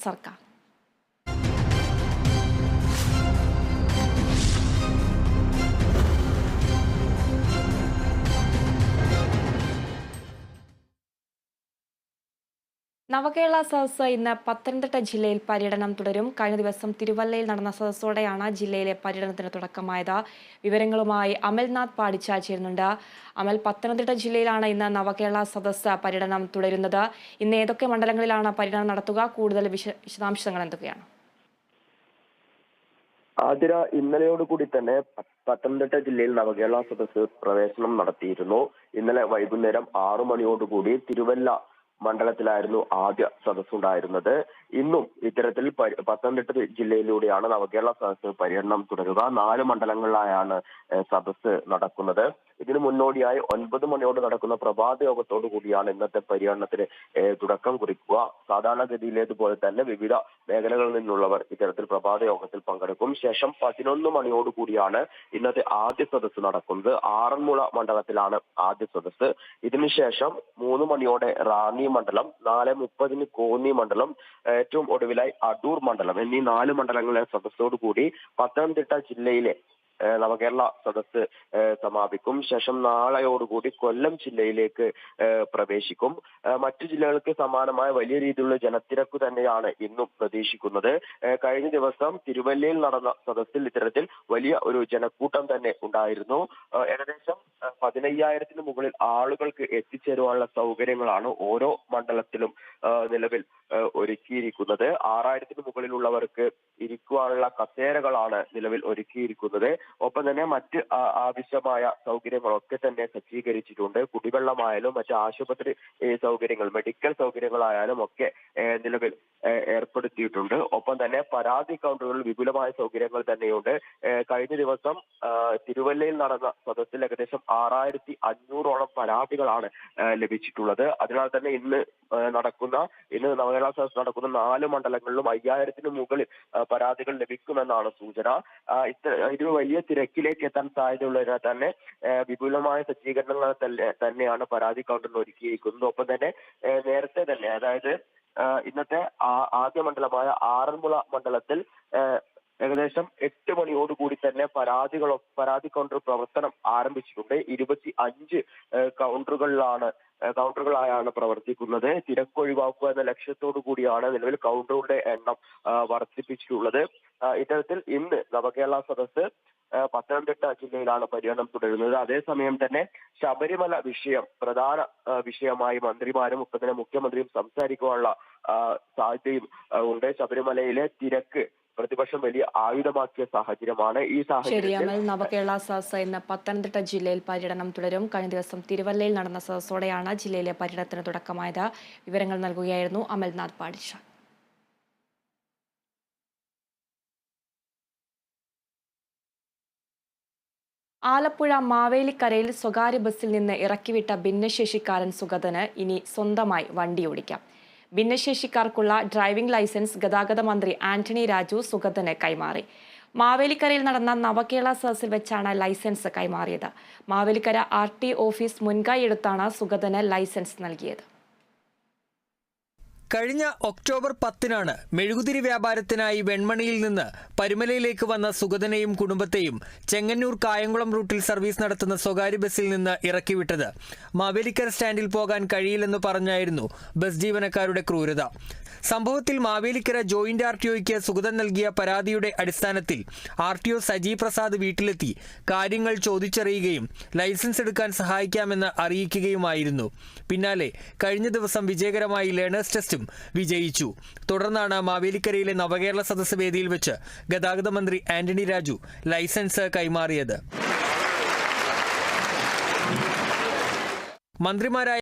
സർക്കാർ നവകേരള സദസ്സ് ഇന്ന് പത്തനംതിട്ട ജില്ലയിൽ പര്യടനം തുടരും. കഴിഞ്ഞ ദിവസം തിരുവല്ലയിൽ നടന്ന സദസ്സോടെയാണ് ജില്ലയിലെ പര്യടനത്തിന് തുടക്കമായത്. വിവരങ്ങളുമായി അമൽനാഥ് പാടിച്ചാൽ ചേരുന്നുണ്ട്. അമൽ പത്തനംതിട്ട ജില്ലയിലാണ് ഇന്ന് നവകേരള സദസ്സ് പര്യടനം തുടരുന്നത്. ഇന്ന് ഏതൊക്കെ മണ്ഡലങ്ങളിലാണ് പര്യടനം നടത്തുക? കൂടുതൽ വിശദാംശങ്ങൾ എന്തൊക്കെയാണ്? ആതിര ഇന്നലെയോടുകൂടി തന്നെ പത്തനംതിട്ട ജില്ലയിൽ നവകേരള സദസ്സ് പ്രവേശനം നടത്തിയിരുന്നു. ഇന്നലെ വൈകുന്നേരം ആറു മണിയോടുകൂടി തിരുവല്ല മണ്ഡലത്തിലായിരുന്നു ആദ്യ സദസ്സുണ്ടായിരുന്നത്. ഇന്നും ഇത്തരത്തിൽ പത്തനംതിട്ട ജില്ലയിലൂടെയാണ് നവകേരള സദസ്സ് പര്യടനം തുടരുക. നാല് മണ്ഡലങ്ങളിലായാണ് സദസ്സ് നടക്കുന്നത്. ഇതിനു മുന്നോടിയായി ഒൻപത് മണിയോട് നടക്കുന്ന പ്രഭാത യോഗത്തോടു കൂടിയാണ് ഇന്നത്തെ പര്യടനത്തിന് തുടക്കം കുറിക്കുക. സാധാരണഗതിയിലേതുപോലെ തന്നെ വിവിധ മേഖലകളിൽ നിന്നുള്ളവർ ഇത്തരത്തിൽ പ്രഭാത യോഗത്തിൽ പങ്കെടുക്കും. ശേഷം പതിനൊന്ന് മണിയോട് കൂടിയാണ് ഇന്നത്തെ ആദ്യ സദസ് നടക്കുന്നത്. ആറന്മുള മണ്ഡലത്തിലാണ് ആദ്യ സദസ്സ്. ഇതിനുശേഷം മൂന്ന് മണിയോടെ റാന്നി മണ്ഡലം നാല് മുപ്പതിന് കോന്നി മണ്ഡലം ഏറ്റവും ഒടുവിലായി അടൂർ മണ്ഡലം എന്നീ നാല് മണ്ഡലങ്ങളിലെ സദസ്സോടുകൂടി പത്തനംതിട്ട ജില്ലയിലെ നവകേരള സദസ്സ് ഏഹ് സമാപിക്കും. ശേഷം നാളെയോടുകൂടി കൊല്ലം ജില്ലയിലേക്ക് പ്രവേശിക്കും. മറ്റു ജില്ലകൾക്ക് സമാനമായ വലിയ രീതിയിലുള്ള ജനത്തിരക്ക് തന്നെയാണ് ഇന്നും പ്രതീക്ഷിക്കുന്നത്. കഴിഞ്ഞ ദിവസം തിരുവല്ലയിൽ നടന്ന സദസ്സിൽ ഇത്തരത്തിൽ വലിയ ഒരു ജനക്കൂട്ടം തന്നെ ഉണ്ടായിരുന്നു. ഏകദേശം പതിനയ്യായിരത്തിന് മുകളിൽ ആളുകൾക്ക് എത്തിച്ചേരുവാനുള്ള സൗകര്യങ്ങളാണ് ഓരോ മണ്ഡലത്തിലും നിലവിൽ ഒരുക്കിയിരിക്കുന്നത്. ആറായിരത്തിന് മുകളിലുള്ളവർക്ക് ഇരിക്കുവാനുള്ള കസേരകളാണ് നിലവിൽ ഒരുക്കിയിരിക്കുന്നത്. ഒപ്പം തന്നെ മറ്റ് ആവശ്യമായ സൗകര്യങ്ങളൊക്കെ തന്നെ സജ്ജീകരിച്ചിട്ടുണ്ട്. കുടിവെള്ളമായാലും മറ്റ് ആശുപത്രി സൗകര്യങ്ങൾ മെഡിക്കൽ സൗകര്യങ്ങളായാലും ഒക്കെ നിലവിൽ ഏർപ്പെടുത്തിയിട്ടുണ്ട്. ഒപ്പം തന്നെ പരാതി കൗണ്ടറുകളിൽ വിപുലമായ സൗകര്യങ്ങൾ തന്നെയുണ്ട്. കഴിഞ്ഞ ദിവസം തിരുവല്ലയിൽ നടന്ന സദസ്സിൽ ഏകദേശം ആറായിരത്തി അഞ്ഞൂറോളം പരാതികളാണ് ലഭിച്ചിട്ടുള്ളത്. അതിനാൽ തന്നെ ഇന്ന് നടക്കുന്ന ഇന്ന് നവകേരള സദസ് നടക്കുന്ന നാല് മണ്ഡലങ്ങളിലും അയ്യായിരത്തിന് മുകളിൽ പരാതികൾ ലഭിക്കുമെന്നാണ് സൂചന. ഇത്ര ഇതിന് വലിയ തിരക്കിലേക്ക് എത്താൻ സാധ്യതയുള്ളതിനാൽ തന്നെ വിപുലമായ സജ്ജീകരണങ്ങൾ തന്നെ- തന്നെയാണ് പരാതി കൗണ്ടറിൽ ഒരുക്കിയിരിക്കുന്നത്. ഒപ്പം തന്നെ നേരത്തെ തന്നെ അതായത് ഇന്നത്തെ ആദ്യ മണ്ഡലമായ ആറന്മുള മണ്ഡലത്തിൽ ഏകദേശം എട്ട് മണിയോടുകൂടി തന്നെ പരാതികളോ പരാതി കൗണ്ടർ പ്രവർത്തനം ആരംഭിച്ചിട്ടുണ്ട്. ഇരുപത്തി അഞ്ച് കൗണ്ടറുകളിലാണ് കൗണ്ടറുകളായാണ് പ്രവർത്തിക്കുന്നത്. തിരക്കൊഴിവാക്കുക എന്ന ലക്ഷ്യത്തോടു കൂടിയാണ് നിലവിൽ കൗണ്ടറുകളുടെ എണ്ണം വർദ്ധിപ്പിച്ചിട്ടുള്ളത്. ഇത്തരത്തിൽ ഇന്ന് നവകേരള സദസ്സ് പത്തനംതിട്ട ജില്ലയിലാണ് പര്യടനം തുടരുന്നത്. അതേസമയം തന്നെ ശബരിമല വിഷയം പ്രധാന വിഷയമായി മന്ത്രിമാരും ഒപ്പം തന്നെ മുഖ്യമന്ത്രിയും സംസാരിക്കുവാനുള്ള സാധ്യതയും ഉണ്ട്. ശബരിമലയിലെ തിരക്ക് പ്രതിപക്ഷം വലിയ ആയുധമാക്കിയ സാഹചര്യമാണ്. ഈ സാഹചര്യം നവകേരള സദസ് ഇന്ന് പത്തനംതിട്ട ജില്ലയിൽ പര്യടനം തുടരും. കഴിഞ്ഞ ദിവസം തിരുവല്ലയിൽ നടന്ന സദസ്സോടെയാണ് ജില്ലയിലെ പര്യടനത്തിന് തുടക്കമായത്. വിവരങ്ങൾ നൽകുകയായിരുന്നു അമൽനാഥ് പാടിച്ച ആലപ്പുഴ മാവേലിക്കരയിൽ സ്വകാര്യ ബസ്സിൽ നിന്ന് ഇറക്കിവിട്ട ഭിന്നശേഷിക്കാരൻ സുഗതന് ഇനി സ്വന്തമായി വണ്ടി ഓടിക്കാം. ഭിന്നശേഷിക്കാർക്കുള്ള ഡ്രൈവിംഗ് ലൈസൻസ് ഗതാഗത മന്ത്രി ആന്റണി രാജു സുഗതന് കൈമാറി. മാവേലിക്കരയിൽ നടന്ന നവകേരള സദസ്സിൽ വെച്ചാണ് ലൈസൻസ് കൈമാറിയത്. മാവേലിക്കര ആർ ടി ഓഫീസ് മുൻകൈ എടുത്താണ് സുഗതന് ലൈസൻസ് നൽകിയത്. കഴിഞ്ഞ ഒക്ടോബർ പത്തിനാണ് മെഴുകുതിരി വ്യാപാരത്തിനായി വെൺമണിയിൽ നിന്ന് പരുമലയിലേക്ക് വന്ന സുഗതനെയും കുടുംബത്തെയും ചെങ്ങന്നൂർ കായംകുളം റൂട്ടിൽ സർവീസ് നടത്തുന്ന സ്വകാര്യ ബസ്സിൽ നിന്ന് ഇറക്കിവിട്ടത്. മാവേലിക്കര സ്റ്റാൻഡിൽ പോകാൻ കഴിയില്ലെന്ന് പറഞ്ഞായിരുന്നു ബസ് ജീവനക്കാരുടെ ക്രൂരത. സംഭവത്തിൽ മാവേലിക്കര ജോയിന്റ് ആർ ടി ഒയ്ക്ക് സുഗതൻ നൽകിയ പരാതിയുടെ അടിസ്ഥാനത്തിൽ R T O Saji Prasad വീട്ടിലെത്തി. കാര്യങ്ങൾ ചോദിച്ചറിയുകയും ലൈസൻസ് എടുക്കാൻ സഹായിക്കാമെന്ന് അറിയിക്കുകയുമായിരുന്നു. പിന്നാലെ കഴിഞ്ഞ ദിവസം വിജയകരമായി ലേണേഴ്സ് ടെസ്റ്റും വിജയിച്ചു. തുടർന്നാണ് മാവേലിക്കരയിലെ നവകേരള സദസ് വേദിയിൽ വെച്ച് ഗതാഗത മന്ത്രി ആന്റണി രാജു ലൈസൻസ് കൈമാറിയത്. മന്ത്രിമാരായ